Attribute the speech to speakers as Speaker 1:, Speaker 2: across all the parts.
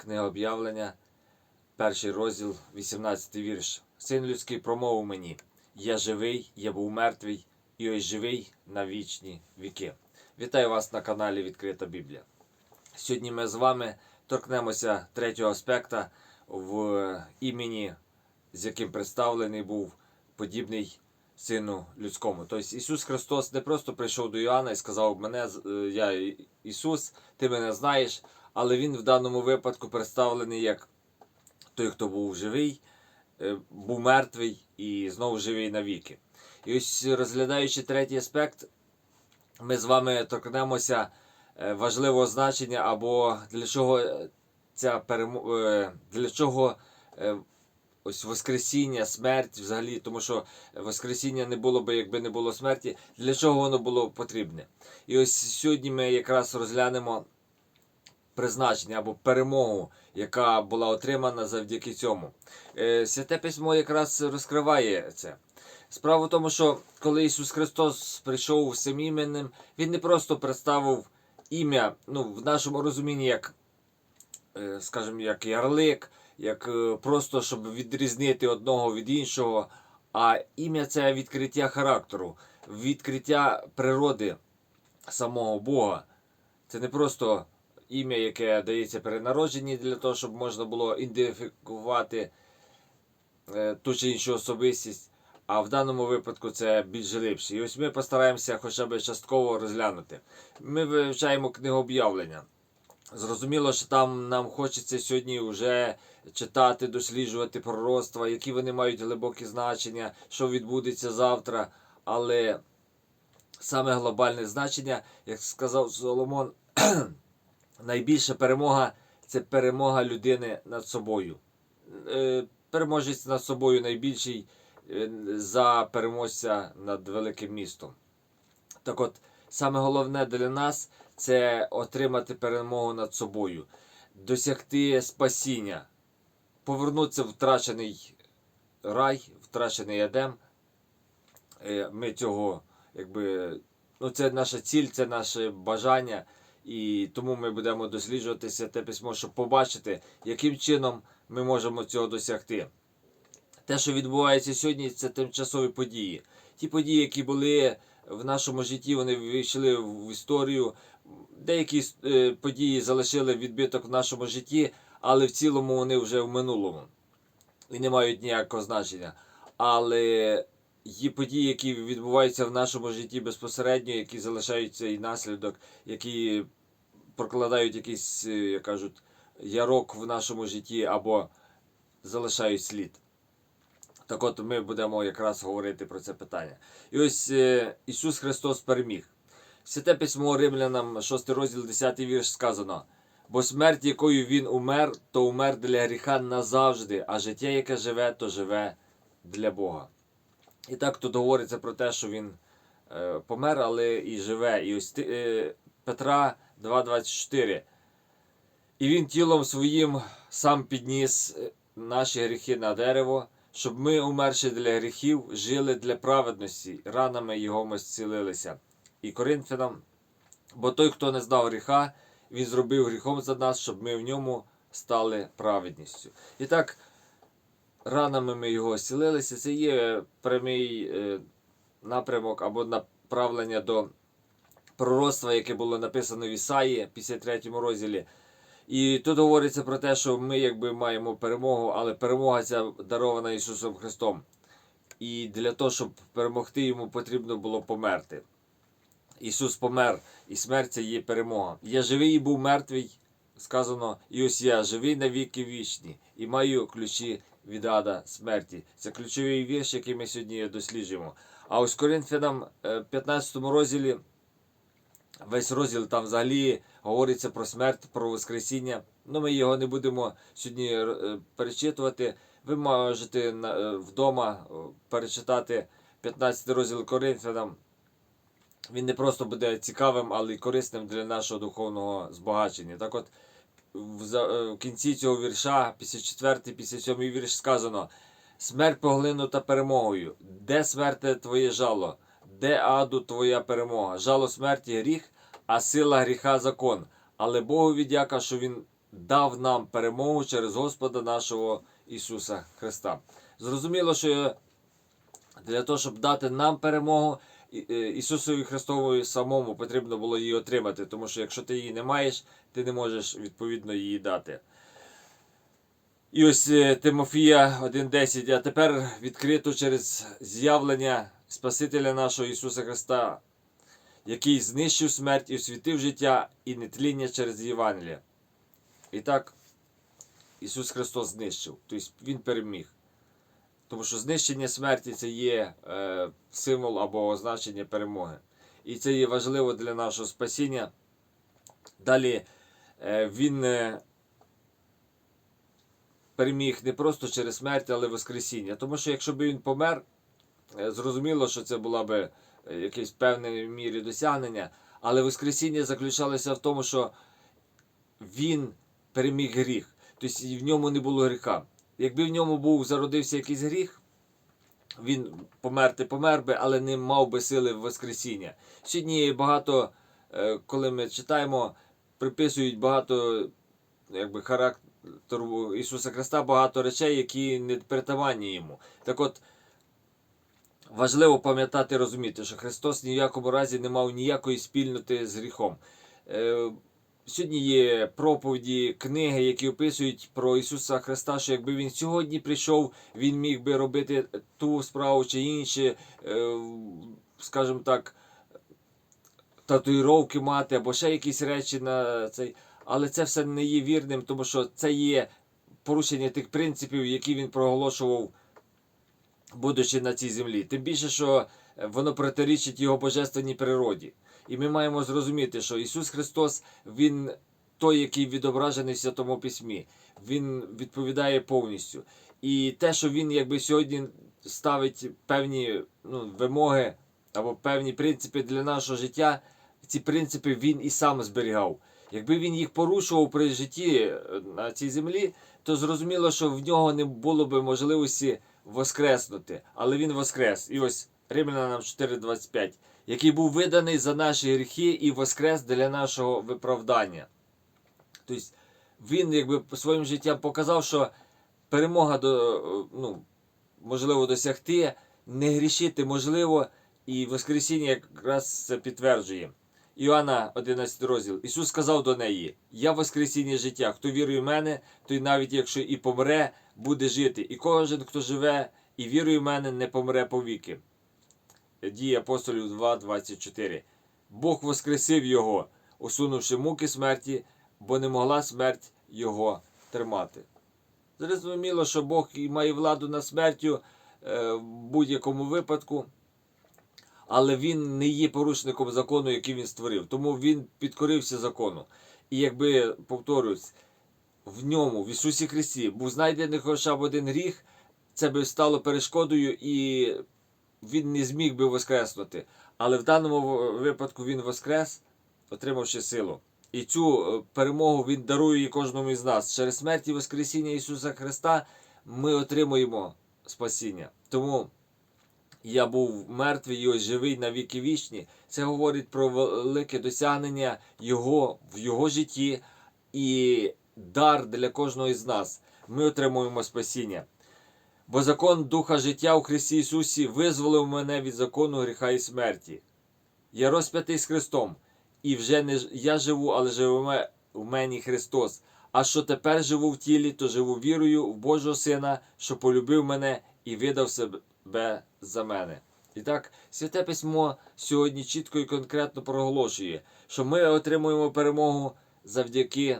Speaker 1: Книга об'явлення, перший розділ, 18 вірш. Син людський промовив мені: Я живий, я був мертвий, і ось живий на вічні віки. Вітаю вас на каналі Відкрита Біблія. Сьогодні ми з вами торкнемося третього аспекта в імені, з яким представлений був подібний Сину людському. Тобто Ісус Христос не просто прийшов до Іоанна і сказав, мене е, я Ісус, ти мене знаєш, але Він в даному випадку представлений як той, хто був живий, е, був мертвий і знову живий навіки. І ось розглядаючи третій аспект, ми з вами торкнемося е, важливого значення або для чого ця перемо... е, для чого ось Воскресіння, смерть взагалі, тому що Воскресіння не було би, якби не було смерті, для чого воно було потрібне. І ось сьогодні ми якраз розглянемо призначення або перемогу, яка була отримана завдяки цьому. Е, Святе письмо якраз розкриває це. Справа в тому, що коли Ісус Христос прийшов всеміменним, Він не просто представив ім'я, ну, в нашому розумінні, як, е, скажімо, як ярлик, як е, просто щоб відрізнити одного від іншого. А ім'я це відкриття характеру, відкриття природи самого Бога. Це не просто ім'я, яке дається при народженні для того, щоб можна було ідентифікувати е, ту чи іншу особистість. А в даному випадку це більш глибше. І ось ми постараємося хоча б частково розглянути. Ми вивчаємо книгу об'явлення. Зрозуміло, що там нам хочеться сьогодні вже читати, досліджувати пророцтва, які вони мають глибокі значення, що відбудеться завтра. Але саме глобальне значення, як сказав Соломон, найбільша перемога це перемога людини над собою. Е, Переможець над собою найбільший е, за переможця над великим містом. Так от, саме головне для нас це отримати перемогу над собою, досягти спасіння, повернутися в втрачений рай, втрачений Едем. Е, Ми цього, якби, ну це наша ціль, це наше бажання. І тому ми будемо досліджувати святе письмо, щоб побачити, яким чином ми можемо цього досягти. Те, що відбувається сьогодні, це тимчасові події. Ті події, які були в нашому житті, вони війшли в історію. Деякі е, події залишили відбиток в нашому житті, але в цілому вони вже в минулому і не мають ніякого значення. Але є події, які відбуваються в нашому житті безпосередньо, які залишаються і наслідок, які прокладають якийсь, е, як кажуть, ярок в нашому житті або залишають слід. Так от ми будемо якраз говорити про це питання. І ось е, Ісус Христос переміг. Святе письмо Римлянам, 6 розділ, 10 вірш сказано. Бо смерть, якою він умер, то умер для гріха назавжди, а життя, яке живе, то живе для Бога. І так тут говориться про те, що він е, помер, але і живе. І ось е, Петра 2,24. І він тілом своїм сам підніс е, наші гріхи на дерево, щоб ми, умерши для гріхів, жили для праведності, ранами його ми зцілилися. І Коринфянам, бо той, хто не знав гріха, він зробив гріхом за нас, щоб ми в ньому стали праведністю. І так, ранами ми його зцілилися. Це є прямий е, напрямок або направлення до пророцтва, яке було написано в Ісаї, 53 розділі. І тут говориться про те, що ми якби маємо перемогу, але перемога ця дарована Ісусом Христом. І для того, щоб перемогти йому, потрібно було померти. Ісус помер, і смерть це є перемога. Я живий і був мертвий, сказано, і ось я живий на віки вічні, і маю ключі від ада смерті. Це ключовий вірш, який ми сьогодні досліджуємо. А ось Коринфянам, е, 15 розділі, весь розділ там взагалі говориться про смерть, про Воскресіння. Ну, ми його не будемо сьогодні е, перечитувати. Ви можете е, вдома е, перечитати 15 розділ Коринфянам. Він не просто буде цікавим, але й корисним для нашого духовного збагачення. Так от, в, кінці цього вірша, 54-57 вірш сказано: Смерть поглинута перемогою. Де смерте твоє жало? Де аду твоя перемога? Жало смерті гріх, а сила гріха закон. Але Богу віддяка, що він дав нам перемогу через Господа нашого Ісуса Христа. Зрозуміло, що для того, щоб дати нам перемогу, е, Ісусові Христової самому потрібно було її отримати, тому що якщо ти її не маєш, ти не можеш відповідно її дати. І ось е, Тимофія 1.10, а тепер відкрито через з'явлення Спасителя нашого Ісуса Христа, який знищив смерть і освітив життя і нетління через Євангелія. І так, Ісус Христос знищив, тобто Він переміг. Тому що знищення смерті це є е, символ або означення перемоги. І це є важливо для нашого спасіння. Далі е, Він е, переміг не просто через смерть, але Воскресіння. Тому що якщо б він помер, зрозуміло, що це була б е, якесь певне в мірі досягнення. Але Воскресіння заключалося в тому, що він переміг гріх. Тобто в ньому не було гріха. Якби в ньому був зародився якийсь гріх, він померти помер би, але не мав би сили Воскресіння. Сьогодні багато, е, коли ми читаємо, приписують багато якби, характеру Ісуса Христа, багато речей, які не притаманні йому. Так от, важливо пам'ятати і розуміти, що Христос ні в якому разі не мав ніякої спільноти з гріхом. Е, Сьогодні є проповіді, книги, які описують про Ісуса Христа, що якби Він сьогодні прийшов, Він міг би робити ту справу чи інші, е, скажімо так, татуїровки мати або ще якісь речі на цей. Але це все не є вірним, тому що це є порушення тих принципів, які він проголошував, будучи на цій землі. Тим більше, що е, воно протирічить його божественній природі. І ми маємо зрозуміти, що Ісус Христос, Він той, який відображений в Святому Письмі, Він відповідає повністю. І те, що Він якби сьогодні ставить певні ну, вимоги або певні принципи для нашого життя, ці принципи Він і сам зберігав. Якби він їх порушував при житті е, на цій землі, то зрозуміло, що в нього не було би можливості воскреснути. Але він воскрес. І ось Римлянам 4.25, який був виданий за наші гріхи і воскрес для нашого виправдання. Тобто він якби своїм життям показав, що перемога до, ну, можливо досягти, не грішити можливо, і Воскресіння якраз це підтверджує. Іоанна 11 розділ. Ісус сказав до неї: Я Воскресіння життя. Хто вірує в мене, той навіть якщо і помре, буде жити. І кожен, хто живе і вірує в мене, не помре повіки. Дії апостолів 2.24. Бог воскресив його, усунувши муки смерті, бо не могла смерть його тримати. Зрозуміло, що Бог має владу над смертю е, в будь-якому випадку, але він не є порушником закону, який він створив. Тому він підкорився закону. І якби, повторюсь, в ньому, в Ісусі Христі, був знайдений хоча б один гріх, це би стало перешкодою і він не зміг би воскреснути. Але в даному випадку він воскрес, отримавши силу. І цю е, перемогу він дарує кожному із нас. Через смерть і Воскресіння Ісуса Христа ми отримуємо спасіння. Тому я був мертвий і ось живий на віки вічні. Це говорить про велике досягнення Його в Його житті і дар для кожного із нас. Ми отримуємо спасіння. Бо закон Духа життя у Христі Ісусі визволив мене від закону гріха і смерті. Я розп'ятий з Христом, і вже не я живу, але живе в мені Христос. А що тепер живу в тілі, то живу вірою в Божого Сина, що полюбив мене і видав себе за мене. І так, Святе Письмо сьогодні чітко і конкретно проголошує, що ми отримуємо перемогу завдяки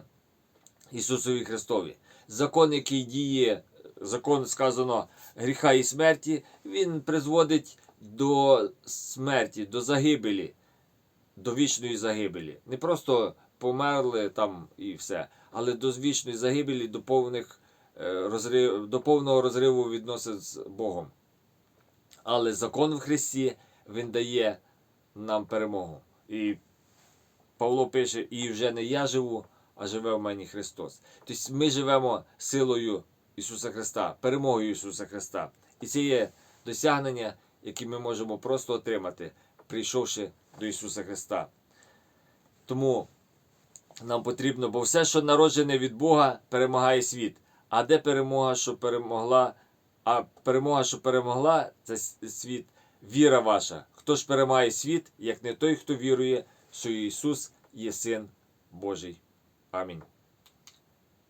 Speaker 1: Ісусові Христові. Закон, який діє, закон сказано гріха і смерті, він призводить до смерті, до загибелі, до вічної загибелі. Не просто померли там і все, але до вічної загибелі, до, повних, е, розрив, до повного розриву відносин з Богом. Але закон в Христі він дає нам перемогу. І Павло пише: і вже не я живу, а живе в мені Христос. Тобто ми живемо силою Ісуса Христа, перемогою Ісуса Христа. І це є досягнення, які ми можемо просто отримати, прийшовши до Ісуса Христа. Тому нам потрібно, бо все, що народжене від Бога, перемагає світ. А де перемога, що перемогла? А перемога, що перемогла, це світ, віра ваша. Хто ж перемагає світ, як не той, хто вірує, що Ісус є Син Божий. Амінь.